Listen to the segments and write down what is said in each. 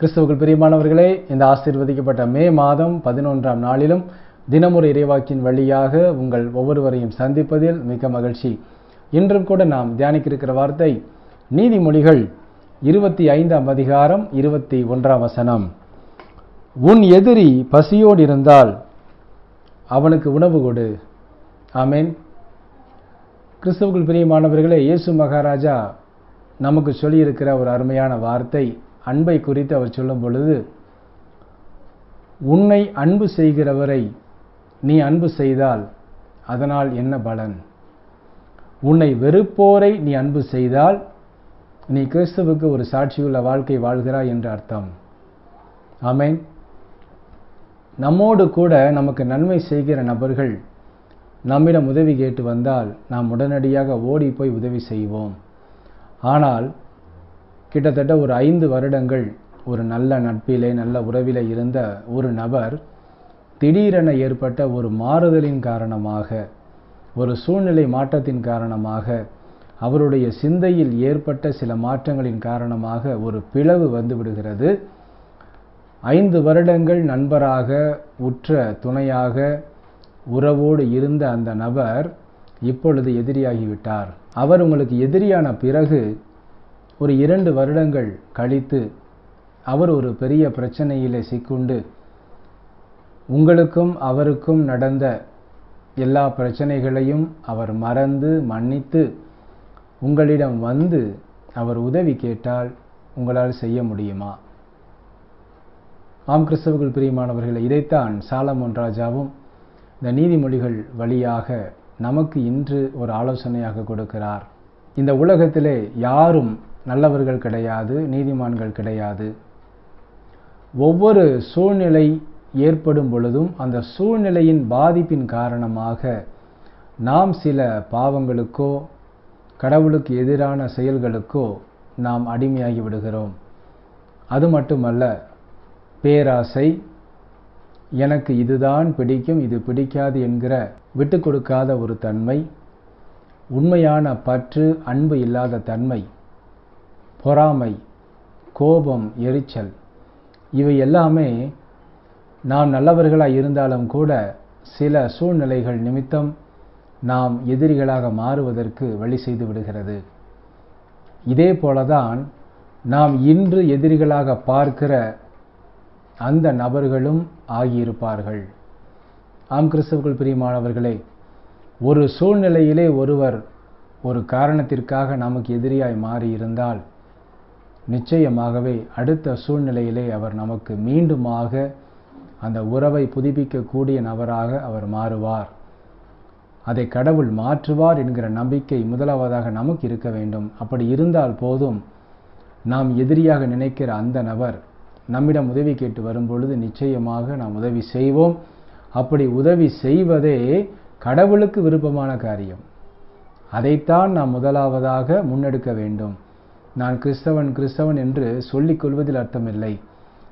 கிறிஸ்துவுக்குள் பிரியமானவர்களே இந்த ஆசீர்வதிக்கப்பட்ட மே மாதம் பதினொன்றாம் நாளிலும் தினமுறை இறைவாக்கின் வழியாக உங்கள் ஒவ்வொருவரையும் சந்திப்பதில் மிக்க மகிழ்ச்சி. இன்றும் கூட நாம் தியானிக்கிருக்கிற வார்த்தை நீதிமொழிகள் இருபத்தி ஐந்தாம் அதிகாரம் இருபத்தி ஒன்றாம் வசனம். உன் எதிரி பசியோடு இருந்தால் அவனுக்கு உணவு கொடு. ஆமேன். கிறிஸ்துவுக்குள் பிரியமானவர்களே இயேசு மகாராஜா நமக்கு சொல்லியிருக்கிற ஒரு அருமையான வார்த்தை அன்பை குறித்து அவர் சொல்லும் பொழுது உன்னை அன்பு செய்கிறவரை நீ அன்பு செய்தால் அதனால் என்ன பலன்? உன்னை வெறுப்போரை நீ அன்பு செய்தால் நீ கிறிஸ்துவுக்கு ஒரு சாட்சியுள்ள வாழ்க்கை வாழ்கிறாய் என்று அர்த்தம். ஆமென். நம்மோடு கூட நமக்கு நன்மை செய்கிற நபர்கள் நம்மிடம் உதவி கேட்டு வந்தால் நாம் உடனடியாக ஓடி போய் உதவி செய்வோம். ஆனால் கிட்டத்தட்ட ஒரு ஐந்து வருடங்கள் ஒரு நல்ல நட்பிலே நல்ல உறவிலே இருந்த ஒரு நபர் திடீரென ஏற்பட்ட ஒரு மாறுதலின் காரணமாக ஒரு சூழ்நிலை மாற்றத்தின் காரணமாக அவருடைய சிந்தையில் ஏற்பட்ட சில மாற்றங்களின் காரணமாக ஒரு பிளவு வந்து விடுகிறது. ஐந்து வருடங்கள் நண்பராக உற்ற துணையாக உறவோடு இருந்த அந்த நபர் இப்பொழுது எதிரியாகிவிட்டார். அவர் உங்களுக்கு எதிரியான பிறகு ஒரு இரண்டு வருடங்கள் கழித்து அவர் ஒரு பெரிய பிரச்சனையிலே சிக்குண்டு உங்களுக்கும் அவருக்கும் நடந்த எல்லா பிரச்சனைகளையும் அவர் மறந்து மன்னித்து உங்களிடம் வந்து அவர் உதவி கேட்டால் உங்களால் செய்ய முடியுமா? ஆம் கிறிஸ்தவர்கள் பிரியமானவர்கள் இதைத்தான் சாலமோன் ராஜாவும் இந்த நீதிமொழிகள் வழியாக நமக்கு இன்று ஒரு ஆலோசனையாக கொடுக்கிறார். இந்த உலகத்திலே யாரும் நல்லவர்கள் கிடையாது நீதிமான்கள் கிடையாது. ஒவ்வொரு சூழ்நிலை ஏற்படும் பொழுதும் அந்த சூழ்நிலையின் பாதிப்பின் காரணமாக நாம் சில பாவங்களுக்கோ கடவுளுக்கு எதிரான செயல்களுக்கோ நாம் அடிமையாகி விடுகிறோம். அது மட்டுமல்ல பேராசை எனக்கு இதுதான் பிடிக்கும் இது பிடிக்காது என்கிற விட்டு கொடுக்காத ஒரு தன்மை உண்மையான பற்று அன்பு இல்லாத தன்மை பொறாமை கோபம் எரிச்சல் இவை எல்லாமே நாம் நல்லவர்களாக இருந்தாலும் கூட சில சூழ்நிலைகள் நிமித்தம் நாம் எதிரிகளாக மாறுவதற்கு வழி செய்து விடுகிறது. இதே போலதான் நாம் இன்று எதிரிகளாக பார்க்கிற அந்த நபர்களும் ஆகியிருப்பார்கள். ஆம் கிறிஸ்தவர்கள் பிரியமானவர்களே ஒரு சூழ்நிலையிலே ஒருவர் ஒரு காரணத்திற்காக நமக்கு எதிரியாய் மாறியிருந்தால் நிச்சயமாகவே அடுத்த சூழ்நிலையிலே அவர் நமக்கு மீண்டுமாக அந்த உறவை புதுப்பிக்கக்கூடிய நபராக அவர் மாறுவார். அதை கடவுள் மாற்றுவார் என்கிற நம்பிக்கை முதலாவதாக நமக்கு இருக்க வேண்டும். அப்படி இருந்தால் போதும். நாம் எதிரியாக நினைக்கிற அந்த நபர் நம்மிடம் உதவி கேட்டு வரும்பொழுது நிச்சயமாக நாம் உதவி செய்வோம். அப்படி உதவி செய்வதே கடவுளுக்கு விருப்பமான காரியம். அதைத்தான் நாம் முதலாவதாக முன்னெடுக்க வேண்டும். நான் கிறிஸ்தவன் கிறிஸ்தவன் என்று சொல்லிக் கொள்வதில் அர்த்தமில்லை.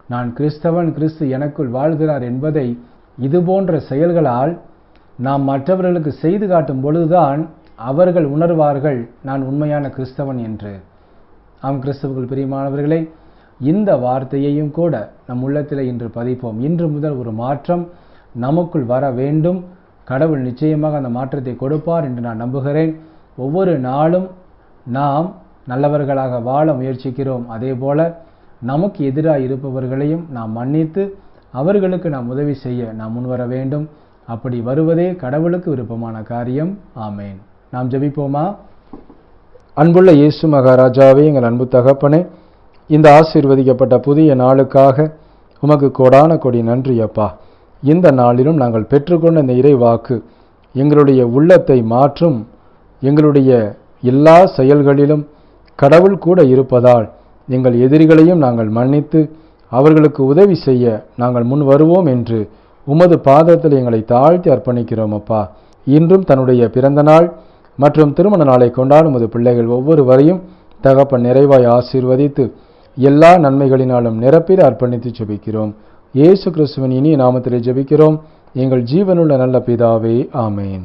நான் கிறிஸ்தவன் கிறிஸ்து எனக்குள் வாழ்கிறார் என்பதை இதுபோன்ற செயல்களால் நாம் மற்றவர்களுக்கு செய்து காட்டும் பொழுதுதான் அவர்கள் உணர்வார்கள் நான் உண்மையான கிறிஸ்தவன் என்று. ஆம் கிறிஸ்தவர்கள் பிரியமானவர்களே இந்த வார்த்தையையும் கூட நம் உள்ளத்தில் இன்று பதிப்போம். இன்று முதல் ஒரு மாற்றம் நமக்குள் வர வேண்டும். கடவுள் நிச்சயமாக அந்த மாற்றத்தை கொடுப்பார் என்று நான் நம்புகிறேன். ஒவ்வொரு நாளும் நாம் நல்லவர்களாக வாழ முயற்சிக்கிறோம். அதே போல நமக்கு எதிராக இருப்பவர்களையும் நாம் மன்னித்து அவர்களுக்கு நாம் உதவி செய்ய நாம் முன்வர வேண்டும். அப்படி வருவதே கடவுளுக்கு விருப்பமான காரியம். ஆமேன். நாம் ஜபிப்போமா? அன்புள்ள இயேசு மகாராஜாவே எங்கள் அன்பு தகப்பனே இந்த ஆசீர்வதிக்கப்பட்ட புதிய நாளுக்காக உமக்கு கோடான கொடி நன்றி அப்பா. இந்த நாளிலும் நாங்கள் பெற்றுக்கொண்ட இந்த இறைவாக்கு எங்களுடைய உள்ளத்தை மாற்றும் எங்களுடைய எல்லா செயல்களிலும் கடவுள் கூட இருப்பதால் எங்கள் எதிரிகளையும் நாங்கள் மன்னித்து அவர்களுக்கு உதவி செய்ய நாங்கள் முன் வருவோம் என்று உமது பாதத்தில் எங்களை தாழ்த்தி அர்ப்பணிக்கிறோம் அப்பா. இன்றும் தன்னுடைய பிறந்த நாள் மற்றும் திருமண நாளை கொண்டாடும் உமது பிள்ளைகள் ஒவ்வொருவரையும் தகப்பன் நிறைவாய் ஆசீர்வதித்து எல்லா நன்மைகளினாலும் நிரப்பிட அர்ப்பணித்து ஜெபிக்கிறோம். இயேசு கிறிஸ்துவின் இனிய நாமத்திலே ஜெபிக்கிறோம். எங்கள் ஜீவனுள்ள நல்ல பிதாவே ஆமேன்.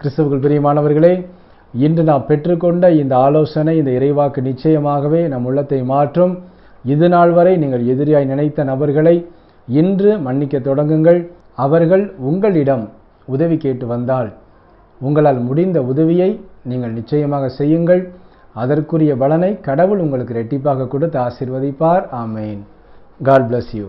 கிறிஸ்தவர்கள் பிரியமானவர்களே இன்று நாம் பெற்றுக்கொண்ட இந்த ஆலோசனை இந்த இறைவாக்கு நிச்சயமாகவே நம் உள்ளத்தை மாற்றும். இது நாள் வரை நீங்கள் எதிரியாய் நினைத்த நபர்களை இன்று மன்னிக்க தொடங்குங்கள். அவர்கள் உங்களிடம் உதவி கேட்டு வந்தால் உங்களால் முடிந்த உதவியை நீங்கள் நிச்சயமாக செய்யுங்கள். அதற்குரிய பலனை கடவுள் உங்களுக்கு ரெட்டிப்பாக கொடுத்து ஆசிர்வதிப்பார். ஆமேன். God bless you